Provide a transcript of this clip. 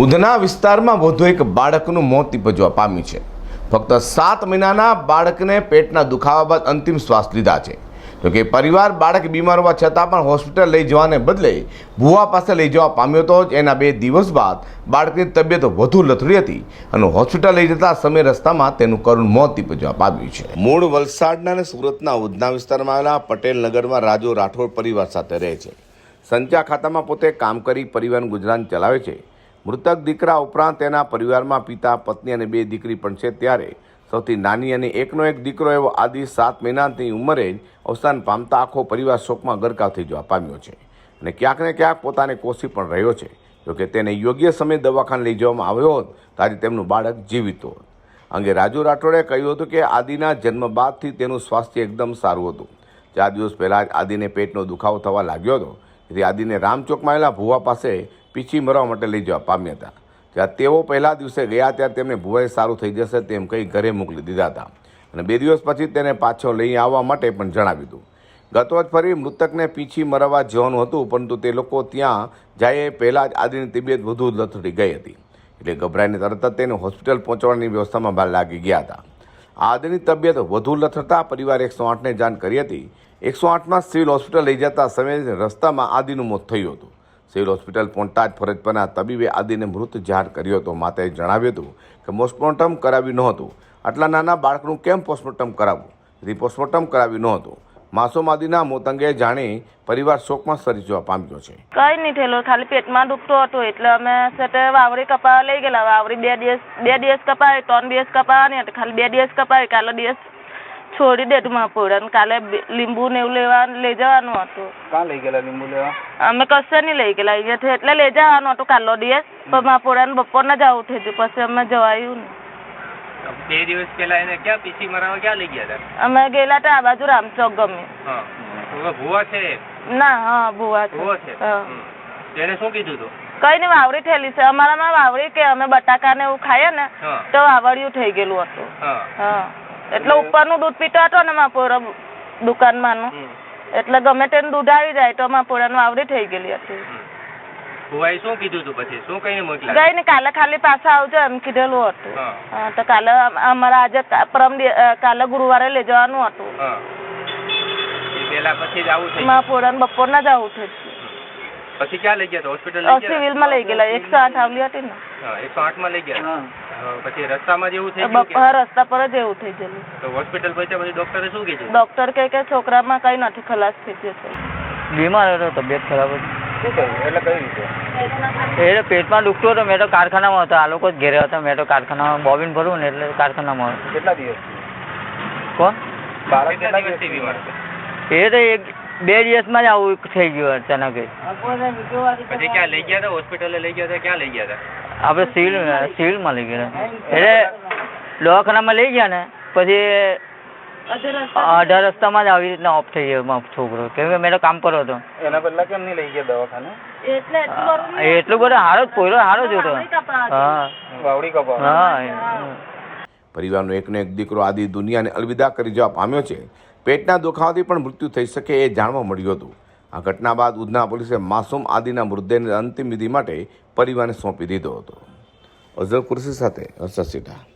ઉધના વિસ્તારમાં વધુ એક બાળકનું મોત નિપજવા પામ્યું છે. ફક્ત સાત મહિનાના બાળકને પેટના દુખાવા બાદ અંતિમ શ્વાસ લીધા છે. જોકે પરિવાર બાળક બીમાર હોવા છતાં પણ હોસ્પિટલ લઈ જવાને બદલે ભુવા પાસે લઈ જવા પામ્યો હતો. એના બે દિવસ બાદ બાળકની તબિયત વધુ લથડી હતી અને હોસ્પિટલ લઈ જતા સમય રસ્તામાં તેનું કરુણ મોત નિપજવા પામ્યું છે. મૂળ વલસાડના અને સુરતના ઉધના વિસ્તારમાં આવેલા પટેલ નગરમાં રાજુ રાઠોડ પરિવાર સાથે રહે છે. સંચા ખાતામાં પોતે કામ કરી પરિવારનું ગુજરાન ચલાવે છે. મૃતક દીકરા ઉપરાંત તેના પરિવારમાં પિતા, પત્ની અને બે દીકરી પણ છે. ત્યારે સૌથી નાની અને એકનો એક દીકરો એવો આદિ સાત મહિનાની ઉંમરે જ અવસાન પામતા આખો પરિવાર શોકમાં ગરકાવ થઈ જવા પામ્યો છે અને ક્યાંક ને ક્યાંક પોતાને કોસી પણ રહ્યો છે. જોકે તેને યોગ્ય સમયે દવાખાને લઈ જવામાં આવ્યો હોત, તો આજે તેમનું બાળક જીવિત હોત. અંગે રાજુ રાઠોડે કહ્યું હતું કે આદિના જન્મ બાદથી તેનું સ્વાસ્થ્ય એકદમ સારું હતું. ચાર દિવસ પહેલાં જ આદિને પેટનો દુખાવો થવા લાગ્યો હતો. તેથી આદિને રામચોકમાં આવેલા ભુવા પાસે પીછી મરવા માટે લઈ જવા પામ્યા હતા. જ્યાં તેઓ પહેલા દિવસે ગયા ત્યારે તેમને ભુવાઈ સારું થઈ જશે તેમ કહી ઘરે મોકલી દીધા હતા. અને બે દિવસ પછી તેને પાછો લઈ આવવા માટે પણ જણાવ્યું હતું. ગત વર્ષ ફરી મૃતકને પીછી મરવા જવાનું હતું, પરંતુ તે લોકો ત્યાં જાય પહેલાં જ આદિની તબિયત વધુ લથડી ગઈ હતી. એટલે ગભરાઈને તરત જ તેને હોસ્પિટલ પહોંચવાની વ્યવસ્થામાં ભાર લાગી ગયા હતા. આદિની તબિયત વધુ લથડતા પરિવારે એકસો આઠને જાણ કરી હતી. એકસો આઠમાં સિવિલ હોસ્પિટલ લઈ જતા સમયે રસ્તામાં આદિનું મોત થયું હતું. સિવિલ હોસ્પિટલ પહોંચતા જ ફરજ પરના તબીબે આદિને મૃત જાહેર કર્યો હતો. માતાએ જણાવ્યું હતું કે પોસ્ટમોર્ટમ કરાવ્યું નહોતું. આટલા નાના બાળકનું કેમ પોસ્ટમોર્ટમ કરાવવું? તેથી પોસ્ટમોર્ટમ કરાવ્યું નહોતું. માસૂમ આદિના મોત અંગે જાણી પરિવાર શોકમાં સરી જવા પામ્યો છે. કઈ નહીં થયેલો. ખાલી પેટમાં દુખતો હતો એટલે અમે સાથે વાવરી કપાવા લઈ ગયેલા. વાવરી બે દિવસ બે દિવસ કપાય, ત્રણ દિવસ નહીં ખાલી બે દિવસ કપાય, કાલે દિવસ છોડી દેતું માં અને કાલે લીંબુ ને એવું લેવા લઈ જવાનું હતું. કાં લઈ ગયેલા લીંબુ લેવા? અમે કશે નહીં લઈ ગયેલા. અહીંયાથી એટલે લઈ જવાનું હતું કાલો દિવસ. પણ માં પૂરણ બપોરના જ આવું થયું પછી અમે જવાયું ને બે દિવસ પહેલા એને ક્યાં પીસી મરાવા ક્યાં લઈ ગયા હતા? અમે ગયેલા હતા આ બાજુ રામચોક ગમે. ભુવા છે? ના હા ભુવા છે. છે? છે એને શું કીધું તું? કઈ નહીં વાવડી થયેલી છે. અમારામાં વાવડી કે અમે બટાકા ને એવું ખાઈએ ને તો વાવડિયું થઈ ગયેલું હતું. હા. એટલે ઉપરનું દૂધ પીતો હતો ને માપોરો દુકાનમાંનું. એટલે ગમે તેનું દૂધ આવી જાય તો માપોરાનું આવડી થઈ ગયેલી હતી. હમ. શું કીધું તું પછી? શું કહીને મોકલ્યા? ગઈ ને કાલે ખાલી પાછા આવજો એમ કીધેલું હતું. તો કાલે અમ- અમારે આજે પરમ કાલે ગુરુવારે લઈ જવાનું હતું. પહેલા પછી જ આવું બપોરના જ આવું થયું પછી ક્યાં લઈ ગયા હોસ્પિટલ લઈ માં લઈ ગયેલા. એકસો આઠ આવલી હતી ને. એકસો આઠમાં લઈ ગયા હા, પછી રસ્તામાં જ એવું થઈ ગયું કે? હા, રસ્તા પર જ એવું થઈ ગયેલું. તો હોસ્પિટલ પહોંચ્યા પછી ડોક્ટરે શું કીધું? ડોક્ટર કહે કે છોકરામાં કઈ નથી ખલાસ થઈ ગયો છે. બીમાર હતો તબિયત ખરાબ હતી. શું એટલે કઈ રીતે? એટલે પેટમાં દુખતું હતું મેં તો કારખાનામાં હતો. આ લોકો જ ઘેરે હતા મેં તો કારખાનામાં બોબિન ભરવું ને એટલે કારખાનામાં કેટલા દિવસ કોણ? બાળક કેટલા દિવસથી બીમાર એ તો એક બે દિવસમાં જ આવું થઈ ગયું અચાનક પછી ક્યાં લઈ ગયા હતા? હોસ્પિટલે લઈ ગયા હતા? ક્યાં લઈ ગયા હતા? આપણે સિવિલ સિવિલમાં લઈ ગયા એટલે દવાખાનામાં લઈ ગયા ને પછી અઢાર રસ્તામાં જ આવી રીતના ઓફ થઈ ગયો છોકરો. કેમ કે મેં કામ પર હતો. એના પહેલા કેમ નહીં લઈ ગયા દવાખાને? એટલું બધું હારો સારો જ પોયરો સારો જ હતો. હા. વાવડી કપા હા પરિવારનો એકનો એક દીકરો આદિ દુનિયાને અલવિદા કરી જવા પામ્યો છે. પેટના દુખાવાથી પણ મૃત્યુ થઈ શકે એ જાણવા મળ્યું હતું. આ ઘટના બાદ ઉધના પોલીસે માસૂમ આદિના મૃતદેહને અંતિમ વિધિ માટે પરિવારને સોંપી દીધો હતો. અઝર કુરશી સાથે હર્ષદ